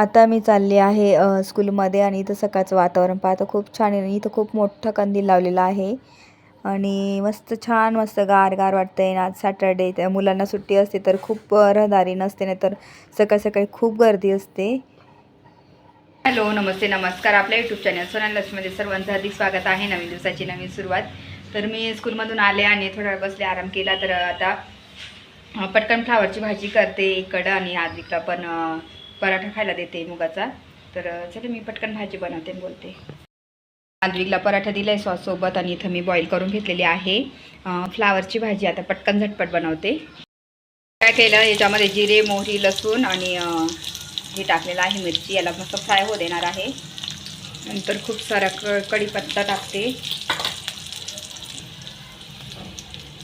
आता मी चालले आहे स्कूलमध्ये आणि इथं सकाळचं वातावरण पाहतं खूप छान आहे आणि इथं खूप मोठा कंदील लावलेला आहे. आणि मस्त छान मस्त गार गार वाटतं आहे आज सॅटर्डे त्या मुलांना सुट्टी असते तर खूप रहदारी नसते नाही तर सकाळ सकाळी खूप गर्दी असते. हॅलो नमस्ते नमस्कार. आपल्या यूट्यूब चॅनल सोनाल लक्ष्मीमध्ये सर्वांचं हार्दिक स्वागत आहे. नवीन दिवसाची नवीन सुरुवात. तर मी स्कूलमधून आले आणि थोडा वेळ बसले आराम केला. तर आता पटकन फ्लावरची भाजी करते इकडं आणि आदिकला पण पराठा खायला देते मुगाचा. तर चला मी पटकन भाजी बनवते बोलते. तांदळीला पराठा दिला आहे सॉससोबत आणि इथं मी बॉईल करून घेतलेली आहे. फ्लावरची भाजी आता पटकन झटपट बनवते. काय केलं याच्यामध्ये जिरे मोहरी लसूण आणि हे टाकलेलं आहे मिरची. याला मस्त फ्राय हो देणार आहे. नंतर खूप सारा क कढीपत्ता टाकते.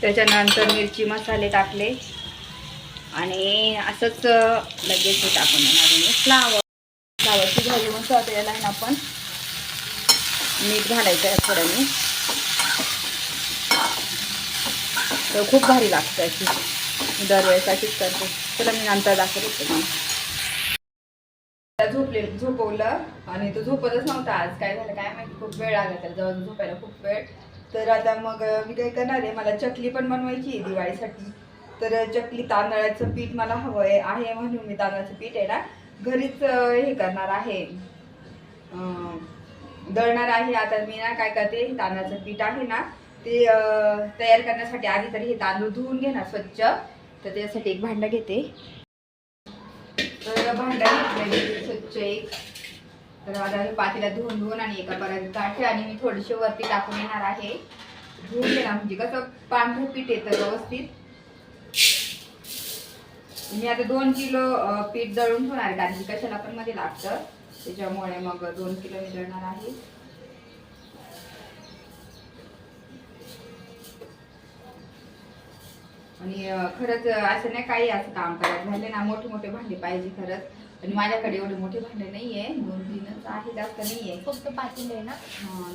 त्याच्यानंतर मिरची मसाले टाकले. आणि असंच लगेच हे टाकून देणार मी. फ्लावर. फ्लावरची भाजी मग होते आहे ना आपण मीठ घालायचं आहे थोडं मी. तर खूप भारी लागतं अशी. दरवेळेस अशीच करते. चला मी नंतर दाखवते मग झोपले झोपवलं आणि तो झोपतच नव्हता. आज काय झालं काय माहिती? खूप वेळ आला त्याला. जवळ झोपायला खूप वेळ. तर आता मग मी काय करणार आहे? मला चकली पण बनवायची दिवाळीसाठी. तर चकली तांदळाचं पीठ मला हवं आहे म्हणून मी तांदळाचं पीठ आहे ना घरीच हे करणार आहे. दळणार आहे. आता मी ना काय करते तांदळाचं पीठ आहे ना ते तयार करण्यासाठी आधी तरी हे तांदूळ धुवून घेणार स्वच्छ. तर त्यासाठी एक भांडं घेते. तर भांडं घेतलं स्वच्छ एक. तर आता हे पातीला धुवून धुवून आणि एका परत आणि मी थोडीशी वरती टाकून येणार आहे. धुवून घेणार म्हणजे कसं पांढरं पीठ येतं व्यवस्थित. मी आता दोन किलो पीठ दळून ठेवणार आहे. कारण की कशाला पण मध्ये लागतं. त्याच्यामुळे मग दोन किलो मी दळणार आहे. आणि खरंच असं नाही काही असं काम करायचं झाले ना मोठे मोठे भांडे पाहिजे खरंच. आणि माझ्याकडे एवढे मोठे भांडे नाहीये. दोन तीनच आहे जास्त नाहीये. फक्त पातेलं आहे ना?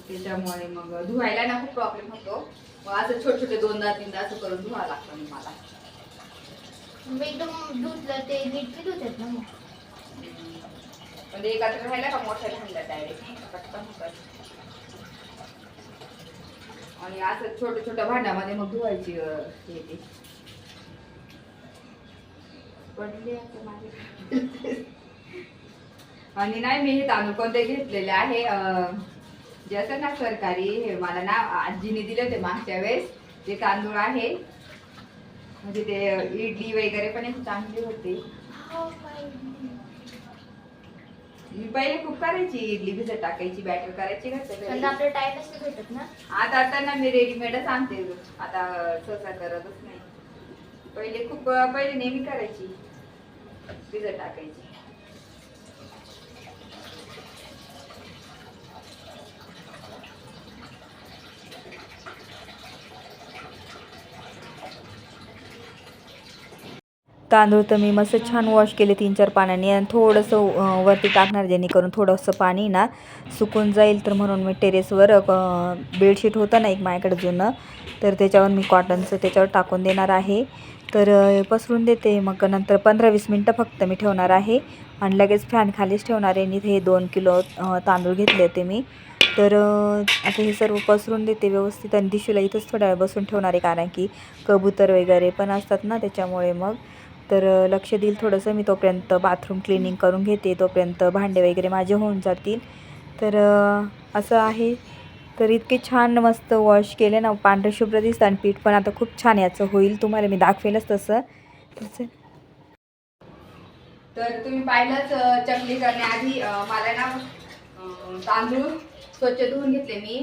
त्याच्यामुळे मग धुवायला ना खूप प्रॉब्लेम होतो. मग असं छोटे छोटे दोनदा तीनदा असं करून धुवावं लागतं मला. एकदम धुतलं ते नीट धुतात ना मग. म्हणजे एकत्र राहिला का मोठ्या भांडला डायरेक्ट पटकन आणि असं छोट्या छोट्या भांड्यामध्ये मग धुवायची हे ते. पडले आता माझे. आणि नाही मी हे तांदूळ कोणते घेतलेले आहे अं, जे असं ना सरकारी हे मला ना आजीने दिले होते मागच्या वेळेस ते तांदूळ आहे. म्हणजे ते इडली वगैरे पण चांगली होती. मी पहिले खूप करायची इडली भिजत टाकायची बॅटर करायची घरच्या घरी. पण आपलं टाइमच नाही भेटत ना? आता आता ना मी रेडीमेडच आणते. आता सहसा करतच नाही. पहिले खूप पहिले नेहमी करायची. भिजत टाकायची. तांदूळ तर मी मस्त छान वॉश केले तीन चार पाण्याने आणि थोडंसं वरती टाकणार जेणेकरून थोडंसं पाणी ना सुकून जाईल. तर म्हणून मी टेरेसवर बेडशीट होतं ना एक माझ्याकडे जुनं तर त्याच्यावर मी कॉटनचं त्याच्यावर टाकून देणार आहे. तर पसरून देते. मग नंतर पंधरा वीस मिनटं फक्त मी ठेवणार आहे. आणि लगेच फॅन खालीच ठेवणार आहे. आणि हे दोन किलो तांदूळ घेतले होते मी. तर आता हे सर्व पसरून देते व्यवस्थित. आणि दिशूला इथंच थोड्या वेळ बसून ठेवणार आहे. कारण की कबूतर वगैरे पण असतात ना त्याच्यामुळे मग. तर लक्ष देईल थोडंसं. मी तोपर्यंत बाथरूम क्लिनिंग करून घेते. तोपर्यंत भांडे वगैरे माझे होऊन जातील. तर असं आहे. तर इतके छान मस्त वॉश केले ना पांढरे शुभ्र दिसतं आणि पीठ पण आता खूप छान याचं होईल. तुम्हाला मी दाखवेलच तसं. तसं. तर तुम्ही पाहिलंच चकली करण्याआधी मला ना तांदूळ स्वच्छ धुवून घेतले मी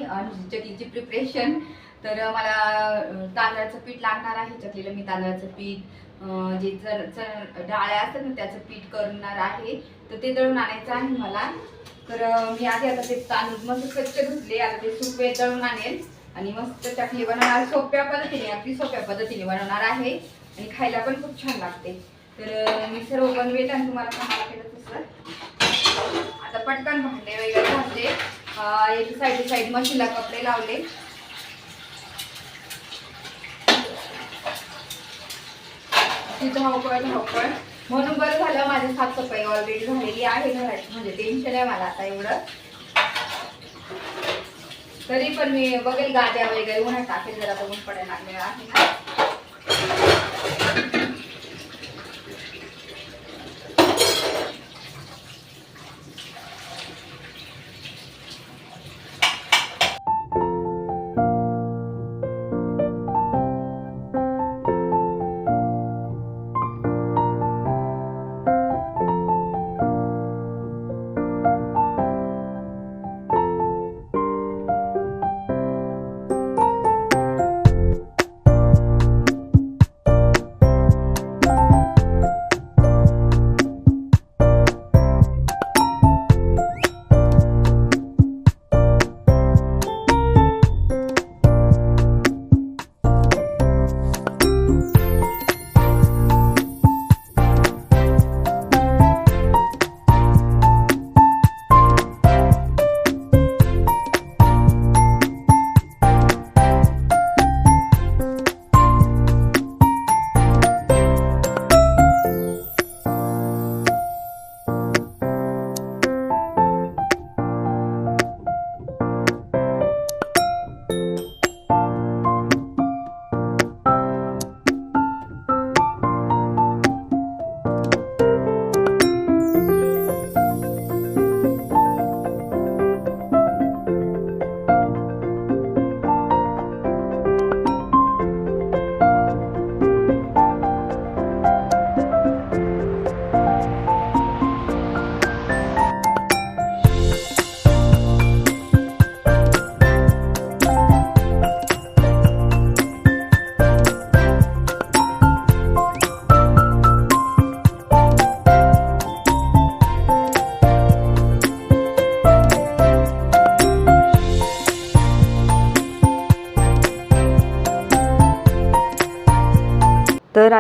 चकलीची प्रिपरेशन तर मला तांदळाचं पीठ लागणार आहे. चकलीला मी तांदळाचं पीठ जे जर चण डाळ्या असतात ना त्याचं पीठ करणार आहे तर ते दळून आणायचं आहे मला. तर मी आधी आता ते तांदूळ मस्त स्वच्छ धुतले आता ते सुपे दळून आणेल. आणि मस्त चकली बनवणार सोप्या पद्धतीने अगदी सोप्या पद्धतीने बनवणार आहे. आणि खायला पण खूप छान लागते. तर मी सर्व बनवेल आणि तुम्हाला सांगायला केलं तसं. आता पटकन भांडे वगैरे घातले एक साईड साईड मशीनला कपडे लावले. ती धावपळ धावपळ म्हणून बरं झालं माझी साफसफाई ऑलरेडी झालेली आहे घराची. म्हणजे टेन्शन आहे मला आता एवढं. तरी पण मी बघेल गाद्या वगैरे उन्हात टाकेल जरा बघून पडायला लागले आहे ना.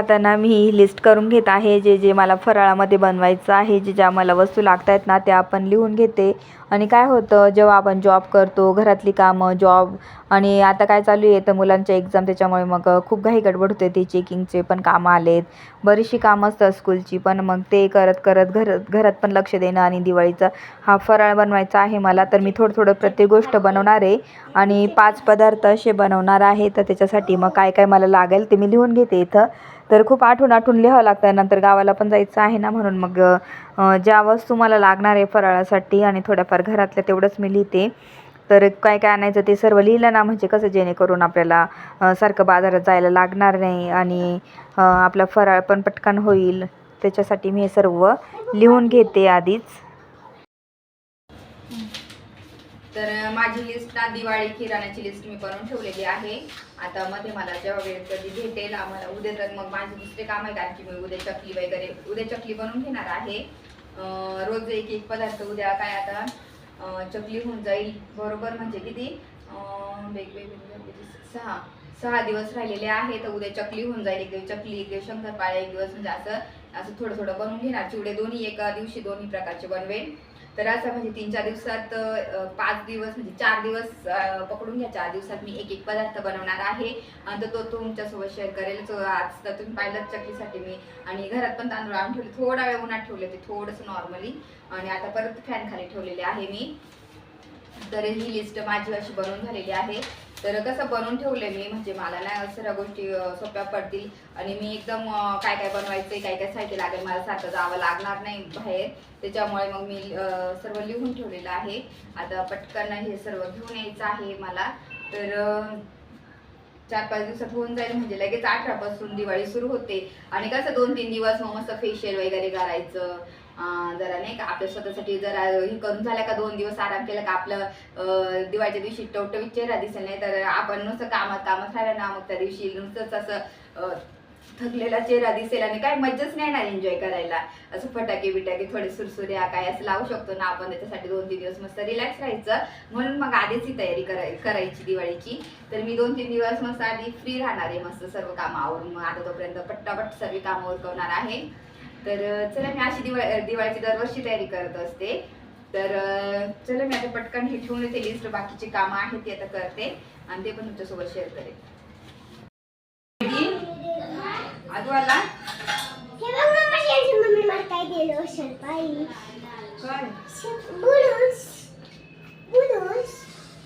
तर आता ना मी ही लिस्ट करून घेत आहे. जे जे मला फराळामध्ये बनवायचं आहे जे ज्या मला वस्तू लागत आहेत ना त्या आपण लिहून घेते. आणि काय होतं जेव्हा आपण जॉब करतो घरातली कामं जॉब आणि आता काय चालू आहे तर मुलांच्या एक्झाम त्याच्यामुळे मग खूप घाई गडबड होते. ते चेकिंगचे पण कामं आलेत. बरीचशी कामं असतात स्कूलची पण मग ते करत करत घर घरात पण लक्ष देणं आणि दिवाळीचा हा फराळ बनवायचा आहे मला तर मी थोडं थोडं प्रत्येक गोष्ट बनवणार आहे. आणि पाच पदार्थ असे बनवणार आहे तर त्याच्यासाठी मग काय काय मला लागेल ते मी लिहून घेते इथं. तर खूप आठवून आठवून लिहावं लागतं नंतर गावाला पण जायचं आहे ना म्हणून मग ज्या वस्तू मला लागणार आहे फराळासाठी आणि थोड्याफार घरातल्या तेवढंच मी लिहिते. तर काय काय आणायचं ते सर्व लिहिलं ना म्हणजे कसं जेणेकरून आपल्याला सारखं बाजारात जायला लागणार नाही आणि आपला फराळ पण पटकन होईल. त्याच्यासाठी मी हे सर्व लिहून घेते आधीच. तर माझी लिस्ट ना दिवाळी किराण्याची लिस्ट मी बनवून ठेवलेली आहे. आता मध्ये मला जेव्हा वेळ कधी भेटेल आम्हाला उद्या तर मग माझे दुसरे काम आहे कारण की मी उद्या चकली वगैरे उद्या चकली बनवून घेणार आहे. रोज एक एक पदार्थ उद्या काय आता चकली होऊन जाईल. बरोबर म्हणजे किती? वेगवेगळे सहा सहा दिवस राहिलेले आहे तर उद्या चकली होऊन जाईल. एक दिवस चकली एक दिवस शंकरपाळ्या एक दिवस म्हणजे असं असं थोडं थोडं बनवून घेणार. चिवडे दोन्ही एका दिवशी दोन्ही प्रकारचे बनवेल तर असं म्हणजे तीन चार दिवसात पाच दिवस म्हणजे चार दिवस पकडून घ्या. चार दिवसात मी एक एक पदार्थ बनवणार आहे. आणि तो तो तुमच्यासोबत शेअर करेल. जो आज तर तुम्ही पाहिलं चकलीसाठी मी. आणि घरात पण तांदूळ आणून ठेवले. थोडा वेळ उन्हात ठेवले ते थोडंसं नॉर्मली आणि आता परत फॅन खाली ठेवलेले आहे मी. तर ही लिस्ट माझी अशी बनवून झालेली आहे. तर कसं बनवून ठेवले मी म्हणजे मला ना सर्व गोष्टी सोप्या पडतील. आणि मी एकदम काय काय बनवायचंय काय काय साहित्य लागेल मला सारखं जावं लागणार नाही बाहेर. त्याच्यामुळे मग मी सर्व लिहून ठेवलेलं आहे. आता पटकन हे सर्व घेऊन यायचं आहे मला. तर चार पाच दिवसात होऊन जाईल म्हणजे लगेच आठरापासून दिवाळी सुरू होते. आणि कसं दोन तीन दिवस मग मस्त फेशियल वगैरे करायचं. जरा नाही का आपल्या स्वतःसाठी जरा हे करून झाल्या का दोन दिवस आराम केला का आपलं दिवाळीच्या दिवशी टवटवीत चेहरा दिसेल नाही तर आपण नुसतं कामात कामात राहिलं ना मग त्या दिवशी नुसतंच असं थकलेला चेहरा दिसेल आणि काय मज्जाच नाही येणार एन्जॉय करायला. असं फटाके बिटाके थोडे सुरसुऱ्या काय असं लावू शकतो ना आपण त्याच्यासाठी दोन तीन दिवस मस्त रिलॅक्स राहायचं. म्हणून मग आधीच ही तयारी कराय करायची दिवाळीची. तर मी दोन तीन दिवस मस्त आधी फ्री राहणार आहे मस्त सर्व कामं आवरून. मग आता तोपर्यंत पट्टापट सर्व कामं उरकवणार आहे. तर चला मी अशी दिवाळी दिवाळीची दरवर्षी तयारी करत असते. तर चला मी आता पटकन हे ठेवून येते लिस्ट बाकीची कामं आहेत ती आता करते. आणि ते पण तुमच्यासोबत शेअर करेन. आजू? आला? बघ मम्मा यांची गेलो असेल बाई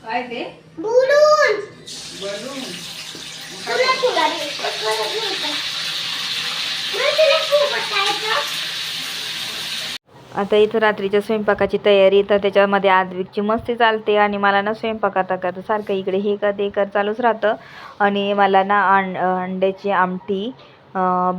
काय? ते? बुलून. बलून तुला तुला रे कळत नाही का मला तुला खूप वाटायचं आता इथं रात्रीच्या स्वयंपाकाची तयारी तर त्याच्यामध्ये आदविकची मस्ती चालते आणि मला ना स्वयंपाक आता करता सारखं इकडे हे कर ते कर चालूच राहतं. आणि मला ना अंड अंड्याची आमटी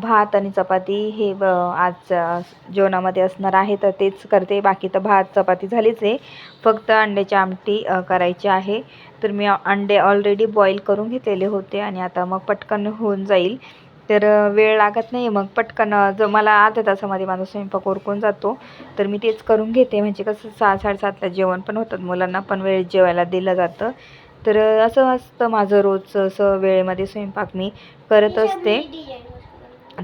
भात आणि चपाती हे आजच्या आज जेवणामध्ये असणार आहे तर तेच करते. बाकी तर भात चपाती झालीच आहे. फक्त अंड्याची आमटी करायची आहे. तर मी अंडे ऑलरेडी बॉईल करून घेतलेले होते आणि आता मग पटकन होऊन जाईल. तर वेळ लागत नाही मग पटकन जो मला अर्ध्या तासामध्ये माझा स्वयंपाक उरकून जातो तर मी तेच करून घेते. म्हणजे कसं सहा साडेसातला जेवण पण होतात मुलांना पण वेळेत जेवायला दिलं जातं. तर असं असतं माझं रोजचं असं वेळेमध्ये स्वयंपाक मी करत असते.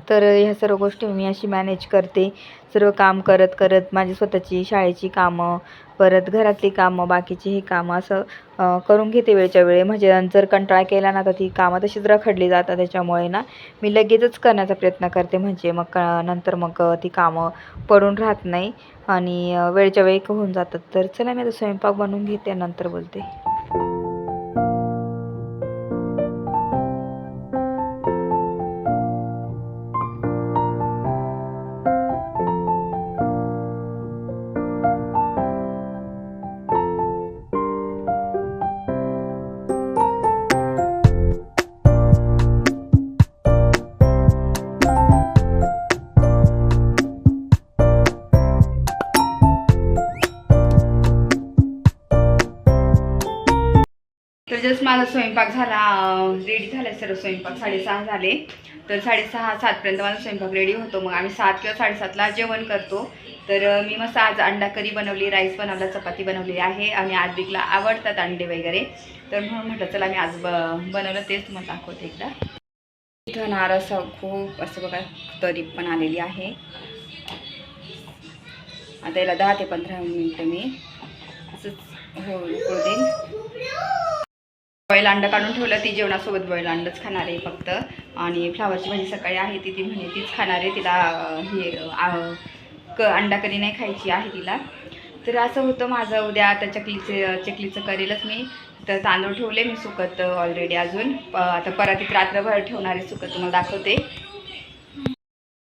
तर ह्या सर्व गोष्टी मी अशी मॅनेज करते. सर्व काम करत करत माझी स्वतःची शाळेची कामं परत घरातली कामं बाकीची ही कामं असं करून घेते वेळच्या वेळी. म्हणजे जर कंटाळा केला ना तर ती कामं तशीच रखडली जातात त्याच्यामुळे ना मी लगेचच करण्याचा प्रयत्न करते. म्हणजे मग नंतर मग ती कामं पडून राहत नाही आणि वेळच्या वेळी होऊन जातात. तर चला मी आता स्वयंपाक बनवून घेते नंतर बोलते. जस्ट माझा स्वयंपाक झाला रेडी झाला सर्व स्वयंपाक साडेसहा झाले. तर साडेसहा सातपर्यंत माझा स्वयंपाक रेडी होतो. मग आम्ही सात किंवा साडेसातला जेवण करतो. तर मी मस्त आज अंडा करी बनवली राईस बनवला चपाती बनवली आहे. आणि आद्विकला आवडतात अंडे वगैरे. तर म्हणून म्हटलं चला मी आज ब बनवलं तेच तुम्हाला दाखवते एकदा. इथं नार असं खूप असं बघा तरी पण आलेली आहे. आता याला दहा ते पंधरा मिनटं मी असंच हो देईन बॉईल अंडं काढून ठेवलं ती जेवणासोबत बॉईल अंडंच खाणार आहे फक्त. आणि फ्लावरची भाजी सकाळी आहे ती ती म्हणे तीच खाणार आहे तिला हे क अंडा कधी नाही खायची आहे तिला. तर असं होतं माझं उद्या आता चकलीचे चकलीचं करेलच मी. तर तांदूळ ठेवले मी सुकत ऑलरेडी अजून. प- आता परातीत रात्रभर ठेवणार आहे सुकत तुम्हाला दाखवते.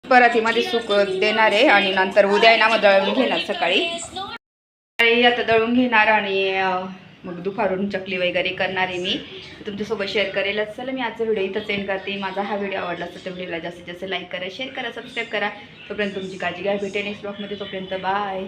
परातीमध्ये सुक देणार आहे आणि नंतर उद्या आहे ना मग दळून घेणार सकाळी. सकाळी आता दळून घेणार आणि मग दुपारून चकली वगैरे करणार आहे मी. तुमच्यासोबत शेअर करेलच चला मी आजचा व्हिडिओ इथं सेंड करते. माझा हा व्हिडिओ आवडला असेल तर व्हिडिओला जास्तीत जास्त लाईक करा शेअर करा सबस्क्राईब करा. तोपर्यंत तुमची काळजी घ्या. भेटेल नेक्स्ट ब्लॉगमध्ये तोपर्यंत बाय